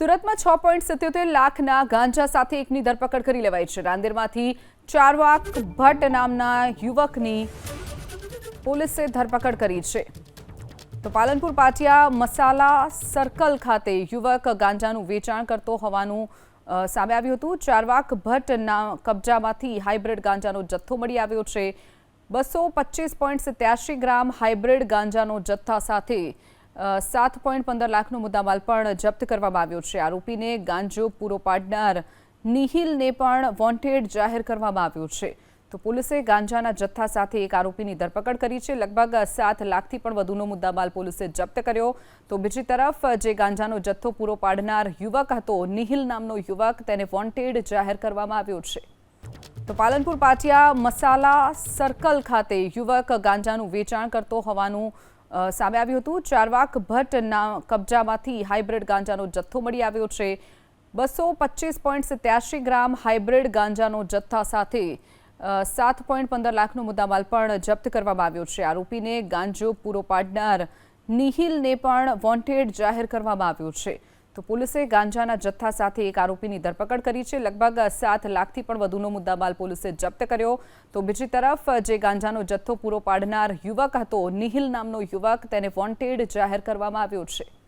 સુરતમાં છ પોઈન્ટ સિત્યોતેર લાખના ગાંજા સાથે એકની ધરપકડ કરી લેવાઈ છે. રાંદેરમાંથી ચારવાક ભટ્ટ નામના યુવકની પોલીસે ધરપકડ કરી છે. તો પાલનપુર પાટિયા મસાલા સર્કલ ખાતે યુવક ગાંજાનું વેચાણ કરતો હોવાનું સામે આવ્યું હતું. ચારવાક ભટ્ટના કબજામાંથી હાઇબ્રિડ ગાંજાનો જથ્થો મળી આવ્યો છે. બસો પચીસ પોઈન્ટ સિત્યાસી ગ્રામ હાઇબ્રિડ ગાંજાનો જથ્થા સાથે સાત પોઈન્ટ પંદર લાખનો મુદ્દામાલ પણ જપ્ત કરવામાં આવ્યો છે. આરોપીને ગાંજો પૂરો પાડનાર નિહિલને પણ વોન્ટેડ જાહેર કરવામાં આવ્યો છે. તો પોલીસે ગાંજાના જથ્થા સાથે એક આરોપીની ધરપકડ કરી છે. લગભગ સાત લાખથી પણ વધુનો મુદ્દામાલ પોલીસે જપ્ત કર્યો. તો બીજી તરફ, જે ગાંજાનો જથ્થો પૂરો પાડનાર યુવક હતો, નિહિલ નામનો યુવક, તેને વોન્ટેડ જાહેર કરવામાં આવ્યો છે. તો પાલનપુર પાટિયા મસાલા સર્કલ ખાતે યુવક ગાંજાનું વેચાણ કરતો હોવાનું સામે આવ્યું હતું. ચારવાક ભટ્ટના કબજામાંથી હાઇબ્રિડ ગાંજાનો જથ્થો મળી આવ્યો છે. બસો પચીસ પોઈન્ટ સિત્યાસી ગ્રામ હાઇબ્રિડ ગાંજાનો જથ્થા સાથે સાત પોઈન્ટ પંદર લાખનો મુદ્દામાલ પણ જપ્ત કરવામાં આવ્યો છે. આરોપીને ગાંજો પૂરો પાડનાર નિહિલને પણ વોન્ટેડ જાહેર કરવામાં આવ્યો છે. તો પોલીસે ગાંજાના જથ્થા સાથે એક આરોપીની ધરપકડ કરી છે. લગભગ સાત લાખથી પણ વધુનો મુદ્દામાલ પોલીસે જપ્ત કર્યો. તો બીજી તરફ, જે ગાંજાનો જથ્થો પૂરો પાડનાર યુવક હતો, નિહિલ નામનો યુવક, તેને વોન્ટેડ જાહેર કરવામાં આવ્યો છે.